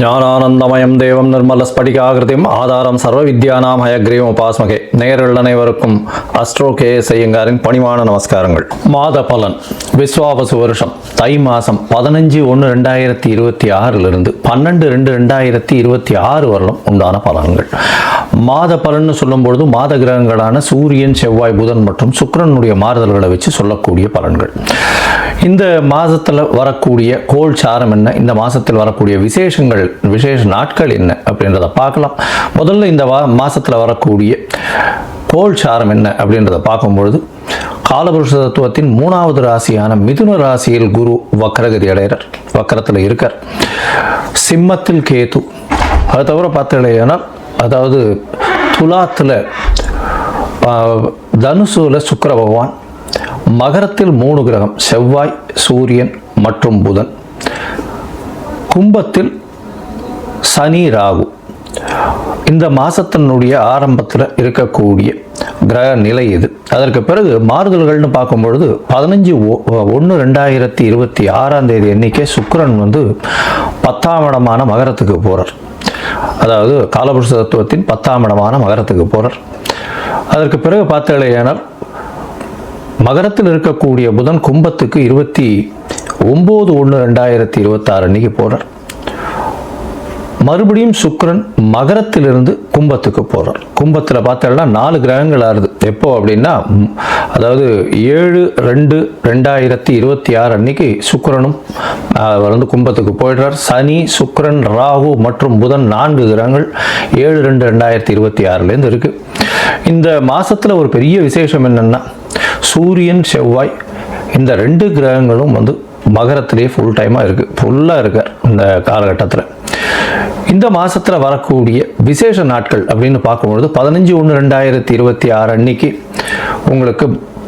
ஞானானந்தமயம் தேவம் நிர்மலஸ்படிகாகிருதியும் ஆதாரம் சர்வ வித்யானாம் ஹயக்ரீவம் உபாஸ்மகே. நேரில் அனைவருக்கும் அஸ்ட்ரோ கே செய்யுங்காரின் பணிவான நமஸ்காரங்கள். மாத பலன் விஸ்வாவசு வருஷம் தை மாதம் பதினஞ்சு ஒன்று ரெண்டாயிரத்தி இருபத்தி ஆறிலிருந்து பன்னெண்டு ரெண்டு ரெண்டாயிரத்தி இருபத்தி ஆறு வரலும் உண்டான பலன்கள். மாத பலன்னு சொல்லும்பொழுது மாத கிரகங்களான சூரியன் செவ்வாய் புதன் மற்றும் சுக்கரனுடைய மாறுதல்களை வச்சு சொல்லக்கூடிய பலன்கள். இந்த மாதத்தில் வரக்கூடிய கோல் சாரம் என்ன? இந்த மாதத்தில் வரக்கூடிய விசேஷங்கள் விசேஷ நாட்கள் என்ன? அப்படின்றத பார்க்கலாம். முதல்ல இந்த வா மாதத்தில் வரக்கூடிய கோல் சாரம் என்ன? அப்படின்றத பார்க்கும்பொழுது காலபுருஷ தத்துவத்தின் மூணாவது ராசியான மிதுன ராசியில் குரு வக்கரகதி அடைகிறார். வக்கரத்தில் இருக்கார். சிம்மத்தில் கேது. அது தவிர பார்த்தீங்கன்னா அதாவது துலாத்தில் தனுசுல சுக்கர பகவான் மகரத்தில் மூணு கிரகம் செவ்வாய் சூரியன் மற்றும் புதன். கும்பத்தில் சனி ராகு. இந்த மாதத்தினுடைய ஆரம்பத்தில் இருக்கக்கூடிய கிரக நிலை இது. அதற்கு பிறகு மாறுதல்கள்னு பார்க்கும்பொழுது பதினஞ்சு ஒன்று ரெண்டாயிரத்தி இருபத்தி ஆறாம் தேதி எண்ணிக்கை சுக்கரன் வந்து பத்தாம் இடமான மகரத்துக்கு போகிறார் அதாவது காலபுருஷ தத்துவத்தின் பத்தாம் இடமான மகரத்துக்கு போகிறார் அதற்கு பிறகு பார்த்தீங்களேனால் மகரத்தில் இருக்கக்கூடிய புதன் கும்பத்துக்கு இருபத்தி ஒம்பது ஒன்று ரெண்டாயிரத்தி இருபத்தாறு அன்னைக்கு போகிறார் மறுபடியும் சுக்கரன் மகரத்திலிருந்து கும்பத்துக்கு போகிறார் கும்பத்தில் பார்த்தோம்னா நாலு கிரகங்கள் ஆறுது. எப்போ அப்படின்னா அதாவது ஏழு ரெண்டு ரெண்டாயிரத்தி இருபத்தி ஆறு அன்னைக்கு சுக்கரனும் அவர் வந்து கும்பத்துக்கு போயிடுறார். சனி சுக்கரன் ராகு மற்றும் புதன் நான்கு கிரகங்கள் ஏழு ரெண்டு ரெண்டாயிரத்தி இருபத்தி ஆறுலேருந்து இருக்குது இந்த மாதத்தில் ஒரு பெரிய விசேஷம் என்னென்னா சூரியன் செவ்வாய் இந்த ரெண்டு கிரகங்களும் வந்து மகரத்திலேயே ஃபுல் டைமாக இருக்குது ஃபுல்லாக இருக்கார் இந்த காலகட்டத்தில். இந்த மாதத்தில் வரக்கூடிய விசேஷ நாட்கள் அப்படின்னு பார்க்கும்பொழுது பதினஞ்சு ஒன்று ரெண்டாயிரத்தி இருபத்தி ஆறு அன்னைக்கு உங்களுக்கு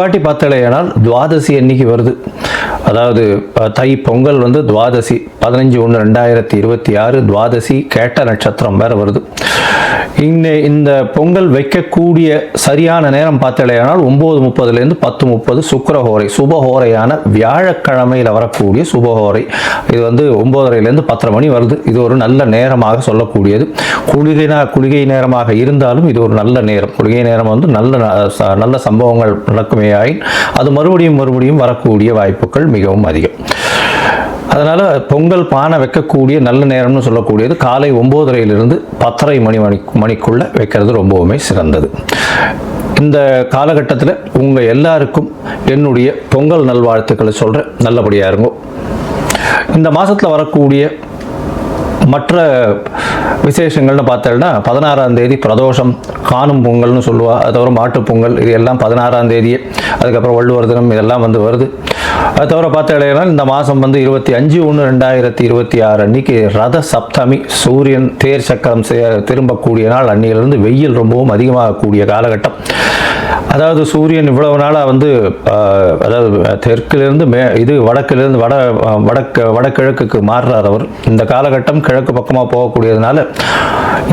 வாட்டி பார்த்தலையானால் துவாதசி அன்னைக்கு வருது. அதாவது தை பொங்கல் வந்து துவாதசி பதினஞ்சு ஒன்று ரெண்டாயிரத்தி இருபத்தி ஆறு துவாதசி கேட்ட நட்சத்திரம் வேற வருது. இந்த இந்த பொங்கல் வைக்கக்கூடிய சரியான நேரம் பார்த்தலையானால் ஒம்பது முப்பதுலேருந்து பத்து முப்பது சுக்கரஹோரை சுபஹோரையான வியாழக்கிழமையில் வரக்கூடிய சுபஹோரை. இது வந்து ஒம்பதரையிலேருந்து பத்தரை மணி வருது. இது ஒரு நல்ல நேரமாக சொல்லக்கூடியது. குளிகைனா குளிகை நேரமாக இருந்தாலும் இது ஒரு நல்ல நேரம். குளிகை நேரம் வந்து நல்ல ந- ச- நல்ல சம்பவங்கள் நடக்குமே ஆயின் அது மறுபடியும் மறுபடியும் வரக்கூடிய வாய்ப்புகள் மிகவும் அதிகம். அதனால் பொங்கல் பானை வைக்கக்கூடிய நல்ல நேரம்னு சொல்லக்கூடியது காலை ஒம்போதரையிலிருந்து பத்தரை மணி மணி மணிக்குள்ளே வைக்கிறது ரொம்பவுமே சிறந்தது. இந்த காலகட்டத்தில் உங்கள் எல்லாருக்கும் என்னுடைய பொங்கல் நல்வாழ்த்துக்களை சொல்கிறேன் நல்லபடியாக இருங்கோ. இந்த மாதத்தில் வரக்கூடிய மற்ற விசேஷங்கள்னு பார்த்தோம்னா பதினாறாம் தேதி பிரதோஷம் காணும் பொங்கல்னு சொல்லுவா அது தவிர மாட்டுப் பொங்கல் இது எல்லாம் பதினாறாம் தேதி அதுக்கப்புறம் வள்ளுவர் தினம் இதெல்லாம் வந்து வருது. அது தவிர பார்த்தீங்கன்னா இந்த மாதம் வந்து இருபத்தி அஞ்சு ஒன்று ரெண்டாயிரத்தி இருபத்தி ஆறு அன்னைக்கு ரத சப்தமி சூரியன் தேர் சக்கரம் செ- திரும்பக்கூடிய நாள் அன்னியிலிருந்து வெயில் ரொம்பவும் அதிகமாகக்கூடிய காலகட்டம். அதாவது சூரியன் இவ்வளவு நாளாக வந்து அதாவது தெற்கிலிருந்து மே இது வடக்கிலிருந்து வட வடக்கு வடகிழக்குக்கு மாறுறார் அவர். இந்த காலகட்டம் கிழக்கு பக்கமாக போகக்கூடியதுனால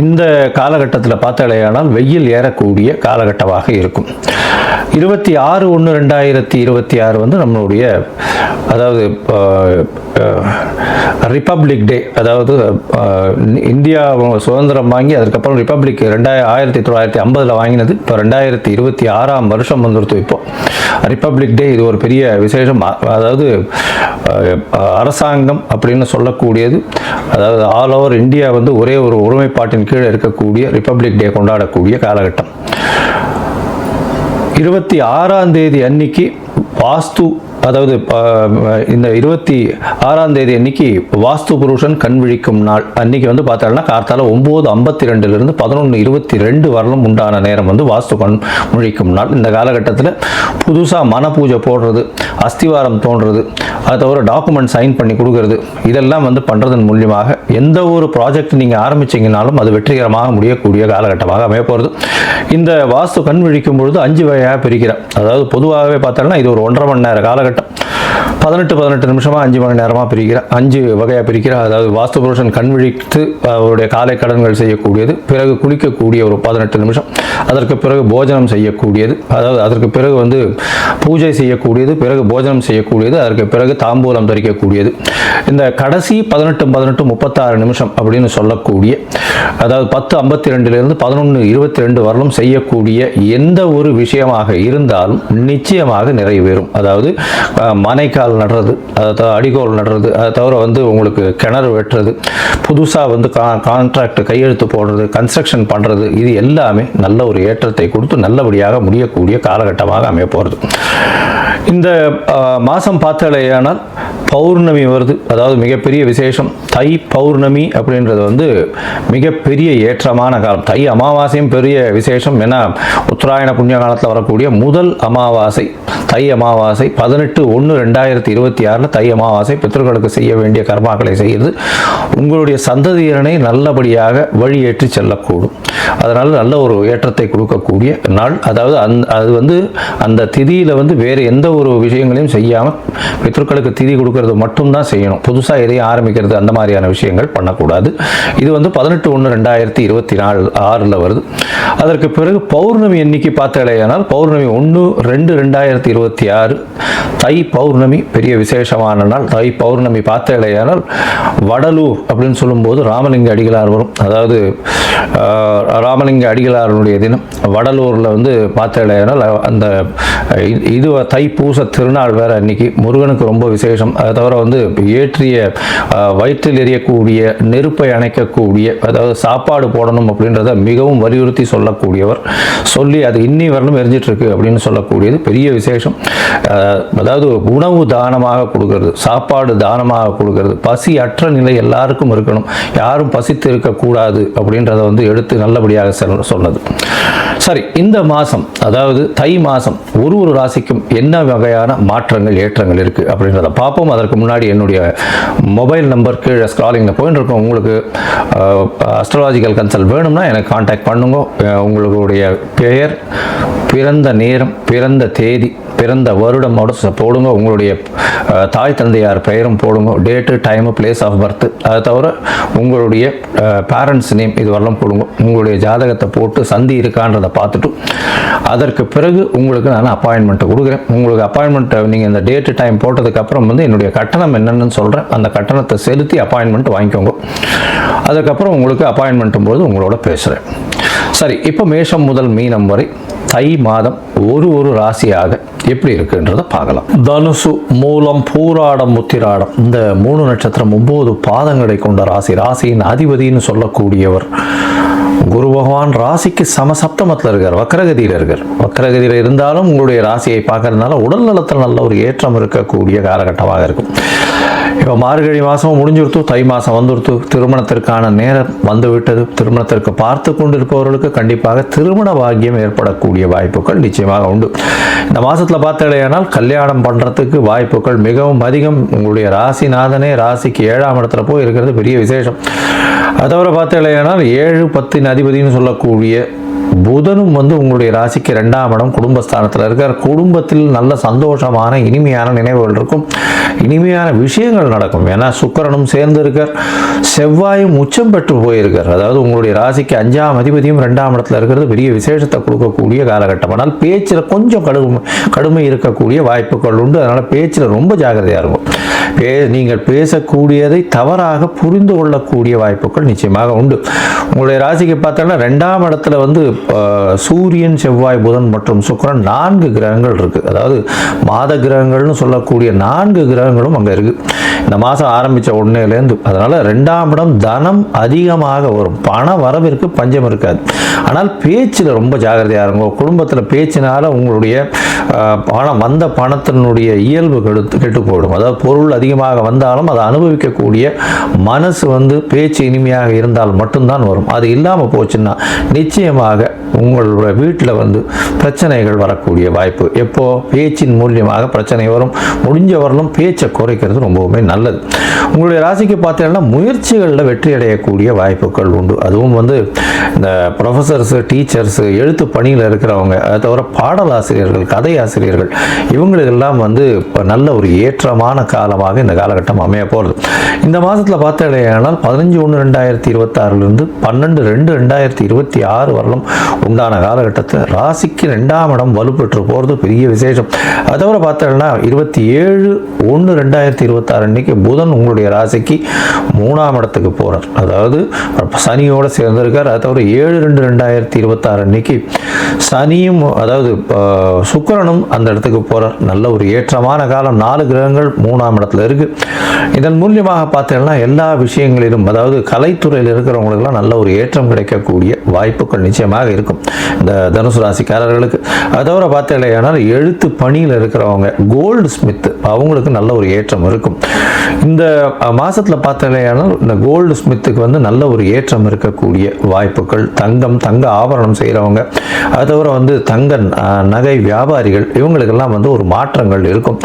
இந்த காலகட்டத்தில் பார்த்தாலேயானால் வெயில் ஏறக்கூடிய காலகட்டமாக இருக்கும். இருபத்தி ஆறு ஒன்று ரெண்டாயிரத்தி இருபத்தி ஆறு வந்து நம்மளுடைய அதாவது ரிப்பப்ளிக் டே அதாவது இந்தியா சுதந்திரம் வாங்கி அதுக்கப்புறம் ரிப்பப்ளிக் ரெண்டாயிர ஆயிரத்தி தொள்ளாயிரத்தி ஐம்பதில் வாங்கினது. இப்போ ரெண்டாயிரத்தி இருபத்தி ஆறு ஆறாம் வருஷம் வந்துடுத்து இப்போ. ரிப்பப்ளிக் டே இது ஒரு பெரிய விசேஷம். அதாவது அரசாங்கம் அப்படின்னு சொல்லக்கூடியது. அதாவது ஆல் ஓவர் இந்தியா வந்து ஒரே ஒரு ஒருமைப்பாட்டின் கீழே இருக்கக்கூடிய ரிப்பப்ளிக் டே கொண்டாடக்கூடிய காலகட்டம். இருபத்தி ஆறாம் தேதி அன்னைக்கு வாஸ்து அதாவது இந்த இருபத்தி ஆறாம் தேதி அன்னைக்கு வாஸ்து புருஷன் கண் விழிக்கும் நாள். அன்னைக்கு வந்து பார்த்தாங்கன்னா கார்த்தால ஒம்பது ஐம்பத்தி ரெண்டுலேருந்து பதினொன்று இருபத்தி ரெண்டு வரலும் உண்டான நேரம் வந்து வாஸ்து கண் முழிக்கும் நாள். இந்த காலகட்டத்தில் புதுசாக மன பூஜை போடுறது அஸ்திவாரம் தோன்றது அதை தவிர டாக்குமெண்ட் சைன் பண்ணி கொடுக்கறது இதெல்லாம் வந்து பண்ணுறதன் மூலியமாக எந்த ஒரு ப்ராஜெக்ட் நீங்கள் ஆரம்பிச்சிங்கனாலும் அது வெற்றிகரமாக முடியக்கூடிய காலகட்டமாக அமைய போகிறது இந்த வாஸ்து கண் விழிக்கும் பொழுது அஞ்சு வகையாக பிரிக்கிறேன். அதாவது பொதுவாகவே பார்த்தோம்னா இது ஒரு ஒன்றரை மணி நேர காலகட்டம். കാലഘട്ടം பதினெட்டு பதினெட்டு நிமிஷமாக அஞ்சு மணி நேரமாக பிரிக்கிறார் அஞ்சு வகையாக பிரிக்கிறார் அதாவது வாஸ்து புருஷன் கண் விழித்து அவருடைய காலை கடன்கள் செய்யக்கூடியது பிறகு குளிக்கக்கூடிய ஒரு பதினெட்டு நிமிஷம் அதற்கு பிறகு போஜனம் செய்யக்கூடியது அதாவது அதற்கு பிறகு வந்து பூஜை செய்யக்கூடியது பிறகு போஜனம் செய்யக்கூடியது அதற்கு பிறகு தாம்பூலம் தரிக்கக்கூடியது. இந்த கடைசி பதினெட்டு பதினெட்டு முப்பத்தாறு நிமிஷம் அப்படின்னு சொல்லக்கூடிய அதாவது பத்து ஐம்பத்தி ரெண்டுலேருந்து பதினொன்று இருபத்தி ரெண்டு வரலும் செய்யக்கூடிய எந்த ஒரு விஷயமாக இருந்தாலும் நிச்சயமாக நிறைவேறும். அதாவது மனை மனைக்கால் நடுறது அதை த அடிகோல் நடுறது அதை தவிர வந்து உங்களுக்கு கிணறு வெட்டுறது புதுசாக வந்து கா கான்ட்ராக்ட் கையெழுத்து போடுறது கன்ஸ்ட்ரக்ஷன் பண்ணுறது இது எல்லாமே நல்ல ஒரு ஏற்றத்தை கொடுத்து நல்லபடியாக முடியக்கூடிய காலகட்டமாக அமைய போகிறது இந்த மாதம் பார்த்தாலேயானால் பௌர்ணமி வருது. அதாவது மிகப்பெரிய விசேஷம். தை பௌர்ணமி அப்படின்றது வந்து மிகப்பெரிய ஏற்றமான காலம். தை அமாவாசையும் பெரிய விசேஷம் ஏன்னா உத்தராயண புண்ணிய காலத்தில் வரக்கூடிய முதல் அமாவாசை. தை அமாவாசை பதினெட்டு ஒன்று ரெண்டாயிரத்தி இருபத்தி ஆறில் தை அமாவாசை பித்தர்களுக்கு செய்ய வேண்டிய கர்மாக்களை செய்து உங்களுடைய சந்ததியரனை நல்லபடியாக வழியேற்றி செல்லக்கூடும். அதனால் நல்ல ஒரு ஏற்றத்தை கொடுக்கக்கூடிய நாள். அதாவது அந் அது வந்து அந்த திதியில் வந்து வேறு எந்த ஒரு விஷயங்களையும் செய்யாமல் பித்தர்களுக்கு திதி கொடுக்கறது மட்டும்தான் செய்யணும். புதுசாக எதையும் ஆரம்பிக்கிறது அந்த மாதிரியான விஷயங்கள் பண்ணக்கூடாது. இது வந்து பதினெட்டு ஒன்று ரெண்டாயிரத்தி இருபத்தி நாலு ஆறில் வருது. அதற்கு பிறகு பௌர்ணமி எண்ணிக்கை பார்த்தாலேயானால் பௌர்ணமி ஒன்று ரெண்டு ரெண்டாயிரத்தி இருபத்தி ஆறு தை பௌர்ணமி பெரிய விசேஷமான நாள். தை பௌர்ணமி பார்த்தாலேயானால் வடலூர் அப்படின்னு சொல்லும்போது ராமலிங்க அடிகளார் வரும். அதாவது ராமலிங்க அடிகளாருடைய தினம். வடலூரில் வந்து பார்த்தாலேயானால் அந்த இது இது பூச திருநாள் வேற அன்னைக்கு. முருகனுக்கு ரொம்ப விசேஷம். அதை தவிர வந்து ஏற்றிய வயிற்றில் எரியக்கூடிய நெருப்பை அணைக்கக்கூடிய அதாவது சாப்பாடு போடணும் அப்படின்றத மிகவும் வலியுறுத்தி சொல்லக்கூடியவர் சொல்லி அது இன்னி வரலும் எரிஞ்சிட்டு இருக்கு அப்படின்னு சொல்லக்கூடியது பெரிய விசேஷம். ஆஹ், அதாவது உணவு தானமாக கொடுக்கறது சாப்பாடு தானமாக கொடுக்கறது பசி அற்ற நிலை எல்லாருக்கும் இருக்கணும் யாரும் பசித்து இருக்கக்கூடாது அப்படின்றத வந்து எடுத்து நல்லபடியாக சொன்னது. சரி இந்த மாதம் அதாவது தை மாதம் ஒரு ஒரு ராசிக்கும் என்ன வகையான மாற்றங்கள் ஏற்றங்கள் இருக்குது அப்படின்றத பார்ப்போம். அதற்கு முன்னாடி என்னுடைய மொபைல் நம்பர் கீழே ஸ்க்ராலிங்கில் போயின்னு இருக்கோம். உங்களுக்கு அஸ்ட்ராலாஜிக்கல் கன்சல்ட் வேணும்னா எனக்கு காண்டாக்ட் பண்ணுங்க. உங்களுடைய பெயர் பிறந்த நேரம் பிறந்த தேதி பிறந்த வருடமோட போடுங்க. உங்களுடைய தாய் தந்தையார் பெயரும் போடுங்க. Date time place of birth அதை தவிர உங்களுடைய பேரண்ட்ஸ் நேம் இது வரலாம் போடுங்க. உங்களுடைய ஜாதகத்தை போட்டு சந்தி இருக்கான்றதை பார்த்துட்டு அதற்கு பிறகு உங்களுக்கு நான் அப்பாயின்மெண்ட்டை கொடுக்குறேன். உங்களுக்கு அப்பாயின்மெண்ட்டை நீங்கள் இந்த டேட்டு டைம் போட்டதுக்கப்புறம் வந்து என்னுடைய கட்டணம் என்னென்னு சொல்கிறேன் அந்த கட்டணத்தை செலுத்தி அப்பாயின்மெண்ட் வாங்கிக்கோங்க. அதுக்கப்புறம் உங்களுக்கு அப்பாயின்மெண்ட்டும் போது உங்களோட பேசுகிறேன் சரி இப்போ மேஷம் முதல் மீனம் வரை தை மாதம் ஒரு ஒரு ராசியாக எப்படி இருக்குன்றத பார்க்கலாம். தனுசு மூலம் பூராடம் முத்திராடம் இந்த மூணு நட்சத்திரம் ஒன்பது பாதங்களை கொண்ட ராசி. ராசியின் அதிபதின்னு சொல்லக்கூடியவர் குரு பகவான் ராசிக்கு சமசப்தமத்தில் இருக்கார் வக்கரகதியில் இருக்கார். வக்கரகதியில் இருந்தாலும் உங்களுடைய ராசியை பார்க்கறதுனால உடல் நலத்தில் நல்ல ஒரு ஏற்றம் இருக்கக்கூடிய காலகட்டமாக இருக்கும். இப்போ மார்கழி மாதம் முடிஞ்சுடுத்து தை மாதம் வந்துடுத்து திருமணத்திற்கான நேரம் வந்துவிட்டது. திருமணத்திற்கு பார்த்து கொண்டிருப்பவர்களுக்கு கண்டிப்பாக திருமண பாக்கியம் ஏற்படக்கூடிய வாய்ப்புகள் நிச்சயமாக உண்டு. இந்த மாதத்தில் பார்த்தாலேயானால் கல்யாணம் பண்ணுறதுக்கு வாய்ப்புகள் மிகவும் அதிகம். உங்களுடைய ராசிநாதனே ராசிக்கு ஏழாம் இடத்துல போய் இருக்கிறது பெரிய விசேஷம். அதை தவிர பார்த்தாலேயானால் ஏழு பத்தின் அதிபதினு சொல்லக்கூடிய புதனும் வந்து உங்களுடைய ராசிக்கு ரெண்டாம் இடம் குடும்பஸ்தானத்தில் இருக்கார். குடும்பத்தில் நல்ல சந்தோஷமான இனிமையான நினைவுகள் இருக்கும். இனிமையான விஷயங்கள் நடக்கும். ஏன்னா சுக்கரனும் சேர்ந்து இருக்கார். செவ்வாயும் உச்சம் பெற்று போயிருக்கார். அதாவது உங்களுடைய ராசிக்கு அஞ்சாம் அதிபதியும் ரெண்டாம் இடத்துல இருக்கிறது பெரிய விசேஷத்தை கொடுக்கக்கூடிய காலகட்டம். ஆனால் பேச்சில் கொஞ்சம் கடுமை கடுமை இருக்கக்கூடிய வாய்ப்புகள் உண்டு. அதனால் பேச்சில் ரொம்ப ஜாக்கிரதையாக இருக்கும். பே நீங்கள் பேசக்கூடியதை தவறாக புரிந்து கொள்ளக்கூடிய வாய்ப்புகள் நிச்சயமாக உண்டு. உங்களுடைய ராசிக்கு பார்த்தோன்னா ரெண்டாம் இடத்துல வந்து சூரியன் செவ்வாய் புதன் மற்றும் சுக்கரன் நான்கு கிரகங்கள் இருக்குது அதாவது மாத கிரகங்கள்னு சொல்லக்கூடிய நான்கு கிரகங்களும் அங்கே இருக்குது இந்த மாதம் ஆரம்பித்த உடனேலேருந்து அதனால் ரெண்டாம் இடம் தனம் அதிகமாக வரும். பண வரவிற்கு பஞ்சம் இருக்காது. ஆனால் பேச்சில் ரொம்ப ஜாகிரதையாக இருங்க. குடும்பத்தில் பேச்சினால் உங்களுடைய பணம் வந்த பணத்தினுடைய இயல்பு கெடுத்து கெட்டு போயிடும். அதாவது பொருள் அதிகமாக வந்தாலும் அதை அனுபவிக்கக்கூடிய மனசு வந்து பேச்சு இனிமையாக இருந்தால் மட்டும்தான் வரும். அது இல்லாமல் போச்சுன்னா நிச்சயமாக உங்களுடைய வீட்டில் வந்து பிரச்சனைகள் வரக்கூடிய வாய்ப்பு. எப்போ? பேச்சின் மூலியமாக பிரச்சனை வரும். முடிஞ்சவரலும் பேச்சை குறைக்கிறது ரொம்பவுமே நல்லது. உங்களுடைய ராசிக்கு பார்த்தீங்கன்னா முயற்சிகளில் வெற்றி அடையக்கூடிய வாய்ப்புகள் உண்டு. அதுவும் வந்து இந்த ப்ரொஃபஸர்ஸு டீச்சர்ஸ் எழுத்து பணியில் இருக்கிறவங்க அதை தவிர பாடலாசிரியர்கள் கதை ஆசிரியர்கள் இவங்களுக்கெல்லாம் வந்து இப்போ நல்ல ஒரு ஏற்றமான காலமாக மாதமாக இந்த காலகட்டம் அமைய போகிறது இந்த மாதத்தில் பார்த்தடையானால் பதினஞ்சு ஒன்று ரெண்டாயிரத்தி இருபத்தாறுலேருந்து பன்னெண்டு ரெண்டு ரெண்டாயிரத்தி இருபத்தி ஆறு வரலும் உண்டான காலகட்டத்தில் ராசிக்கு ரெண்டாம் இடம் வலுப்பெற்று போகிறது பெரிய விசேஷம். அதை தவிர பார்த்தோம்னா இருபத்தி ஏழு ஒன்று ரெண்டாயிரத்தி இருபத்தாறு அன்னைக்கு புதன் உங்களுடைய ராசிக்கு மூணாம் இடத்துக்கு போகிறார் அதாவது சனியோடு சேர்ந்திருக்கார். அதை தவிர ஏழு ரெண்டு ரெண்டாயிரத்தி இருபத்தாறு அன்னைக்கு சனியும் அதாவது சுக்கரனும் அந்த இடத்துக்கு போகிறார் நல்ல ஒரு ஏற்றமான காலம். நாலு கிரகங்கள் மூணாம் இடத்துல இருக்கு. இதன் மூலியமாக பார்த்தீங்கன்னா எல்லா விஷயங்களிலும் அதாவது கலைத்துறையில் இருக்கிறவங்களுக்கெல்லாம் நல்ல ஒரு ஏற்றம் கிடைக்கக்கூடிய வாய்ப்புகள் நிச்சயமாக இருக்கும். இந்த தனுசு ராசிக்காரர்களுக்கு. அதை தவிர பார்த்தீங்கன்னா எழுத்து பணியில் இருக்கிறவங்க கோல்டு ஸ்மித் அவங்களுக்கு நல்ல ஒரு ஏற்றம் இருக்கும். இந்த மாதத்தில் பார்த்தீங்கன்னா இந்த கோல்டு ஸ்மித்துக்கு வந்து நல்ல ஒரு ஏற்றம் இருக்கக்கூடிய வாய்ப்புகள் தங்கம் தங்க ஆபரணம் செய்கிறவங்க அது தவிர வந்து தங்க நகை வியாபாரிகள் இவங்களுக்கெல்லாம் வந்து ஒரு மாற்றங்கள் இருக்கும்.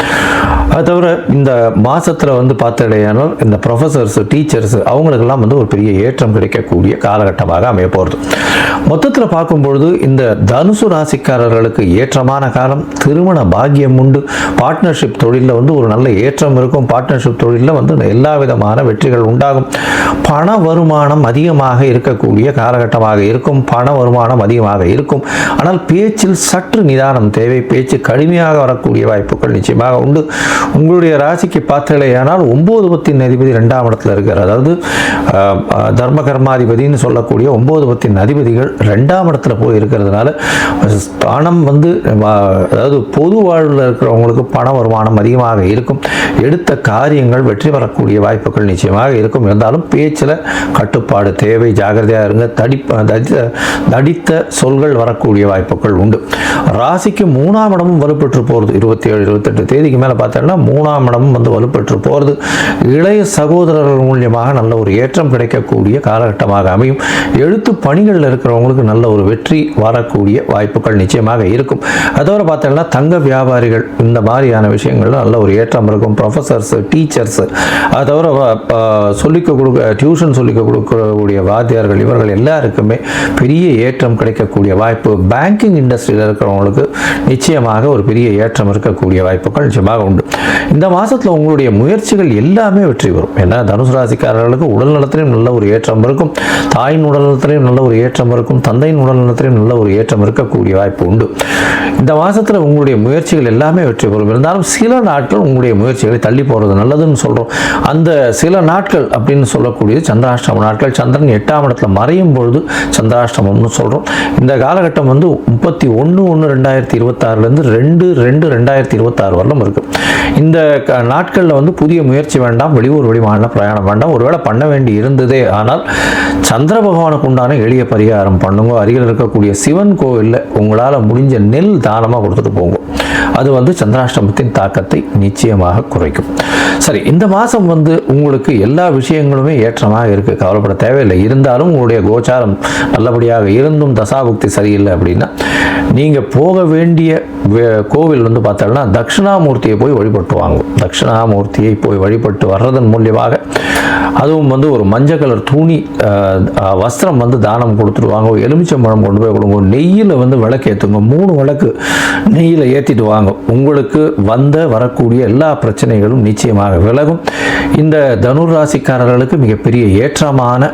அது தவிர இந்த மாதத்தில் வந்து பார்த்தடையானால் இந்த ப்ரொஃபஸர்ஸ் டீச்சர்ஸ் அவங்களுக்கெல்லாம் வந்து ஒரு பெரிய ஏற்றம் கிடைக்கக்கூடிய காலகட்டமாக அமைய போகிறது மொத்தத்தில் பார்க்கும்பொழுது இந்த தனுசு ராசிக்காரர்களுக்கு ஏற்றமான காலம் திருமண பாக்கியம் உண்டு. பார்ட்னர்ஷிப் தொழிலில் வந்து ஒரு நல்ல ஏற்றம் இருக்கும். பார்ட்னர்ஷிப் தொழிலில் வந்து எல்லா விதமான வெற்றிகள் உண்டாகும். பண வருமானம் அதிகமாக இருக்கக்கூடிய காலகட்டமாக இருக்கும். பண வருமானம் அதிகமாக இருக்கும். ஆனால் பேச்சில் சற்று நிதானம் தேவை. பேச்சு கடுமையாக வரக்கூடிய வாய்ப்புகள் நிச்சயமாக உண்டு. உங்களுடைய ராசிக்கு பார்த்தீங்களேயானால் ஒம்பது பத்தின் அதிபதி ரெண்டாம் இடத்துல இருக்கார். அதாவது தர்ம கர்மாதிபதினு சொல்லக்கூடிய ஒம்பது பத்தின் அதிபதிகள் ரெண்டாம் இடத்துல போய் இருக்கிறதுனால பணம் வந்து அதாவது பொது வாழ்வில் இருக்கிறவங்களுக்கு பண வருமானம் அதிகமாக இருக்கும். எடுத்த காரியங்கள் வெற்றி பெறக்கூடிய வாய்ப்புகள் நிச்சயமாக இருக்கும். இருந்தாலும் பேச்சில் கட்டுப்பாடு தேவை ஜாகிரதையாக இருங்க தடிப்ப தடித்த தடித்த சொல்கள் வரக்கூடிய வாய்ப்புகள் உண்டு. ராசிக்கு மூணாம் இடமும் வலுப்பெற்று போகிறது இருபத்தி ஏழு இருபத்தெட்டு தேதிக்கு மேலே பார்த்தோன்னா மூணாம் இடமும் வந்து வலுப்பெற்று போகிறது இளைய சகோதரர்கள் மூலியமாக நல்ல ஒரு ஏற்றம் கிடைக்கக்கூடிய காலகட்டமாக அமையும். எழுத்து பணிகளில் இருக்கிறவங்களுக்கு நல்ல ஒரு வெற்றி வரக்கூடிய வாய்ப்புகள் நிச்சயமாக இருக்கும். அதோட பார்த்தோம்னா தங்க வியாபாரிகள் இந்த மாதிரியான விஷயங்கள்ல நல்ல ஒரு ஏற்றம் இருக்கும். ப்ரொஃபஸர்ஸ் டீச்சர்ஸ் அதோட சொல்லிக்க கொடுக்க டியூஷன் சொல்லிக்க கொடுக்கக்கூடிய வாத்தியார்கள் இவர்கள் எல்லாருக்குமே பெரிய ஏற்றம் கிடைக்கக்கூடிய வாய்ப்பு. பேங்கிங் இண்டஸ்ட்ரியில் இருக்கிறவங்களுக்கு நிச்சயமாக ஒரு பெரிய ஏற்றம் இருக்கக்கூடிய வாய்ப்புகள் நிச்சயமாக உண்டு. இந்த மாதத்தில் உங்களுடைய முயற்சிகள் எல்லாமே வெற்றி பெறும். ஏன்னா தனுசு ராசிக்காரர்களுக்கு உடல் நலத்திலையும் நல்ல ஒரு ஏற்றம் இருக்கும். தாயின் உடல் நலத்திலையும் நல்ல ஒரு ஏற்றம் இருக்கும். தந்தையின் உடல் நலத்திலையும் நல்ல ஒரு ஏற்றம் இருக்கக்கூடிய வாய்ப்பு உண்டு. இந்த மாதத்தில் உங்களுடைய முயற்சிகள் எல்லாமே வெற்றி பெறும். இருந்தாலும் சில நாட்கள் உங்களுடைய முயற்சிகளை தள்ளி போகிறது நல்லதுன்னு சொல்கிறோம் அந்த சில நாட்கள் அப்படின்னு சொல்லக்கூடியது சந்திராஷ்டம நாட்கள். சந்திரன் எட்டாம் இடத்துல மறையும் பொழுது சந்திராஷ்டமம்னு சொல்கிறோம் இந்த காலகட்டம் வந்து முப்பத்தி ஒன்று ஒன்று ரெண்டாயிரத்தி இருபத்தாறுலேருந்து ரெண்டு ரெண்டு ரெண்டாயிரத்தி இருபத்தாறு வரலும் இருக்குது இந்த க நாட்களில் வந்து புதிய முயற்சி வேண்டாம் வெளியூர் வெளிமாநில பிரயாணம் வேண்டாம். ஒருவேளை பண்ண வேண்டி இருந்ததே ஆனால் சந்திர பகவானுக்கு உண்டான எளிய பரிகாரம் பண்ணுங்க. அருகில் இருக்கக்கூடிய சிவன் கோவிலில் உங்களால் முடிஞ்ச நெல் தானமாக கொடுத்துட்டு போங்க. அது வந்து சந்திராஷ்டமத்தின் தாக்கத்தை நிச்சயமாக குறைக்கும். சரி இந்த மாதம் வந்து உங்களுக்கு எல்லா விஷயங்களுமே ஏற்றமாக இருக்குது கவலைப்பட தேவையில்லை. இருந்தாலும் உங்களுடைய கோச்சாரம் நல்லபடியாக இருந்தும் தசாபுக்தி சரியில்லை அப்படின்னா நீங்கள் போக வேண்டிய வே- கோவில் வந்து பார்த்தோம்னா தட்சிணாமூர்த்தியை போய் வழிபட்டு வாங்கும். தட்சிணாமூர்த்தியை போய் வழிபட்டு வர்றதன் மூலியமாக அதுவும் வந்து ஒரு மஞ்சள் கலர் துணி வஸ்திரம் வந்து தானம் கொடுத்துருவாங்க. ஒரு எலுமிச்சம்பழம் கொண்டு போய் கொடுங்க. நெய்யில் வந்து விளக்கு ஏற்றுங்க மூணு விளக்கு நெய்யில் ஏற்றிட்டு வாங்க. உங்களுக்கு வந்த வரக்கூடிய எல்லா பிரச்சனைகளும் நிச்சயமாக விலகும். இந்த தனுர் ராசிக்காரர்களுக்கு மிகப்பெரிய ஏற்றமான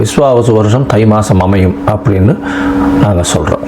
விஸ்வாவசு வருஷம் தை மாதம் அமையும் அப்படின்னு நாங்கள் சொல்கிறோம்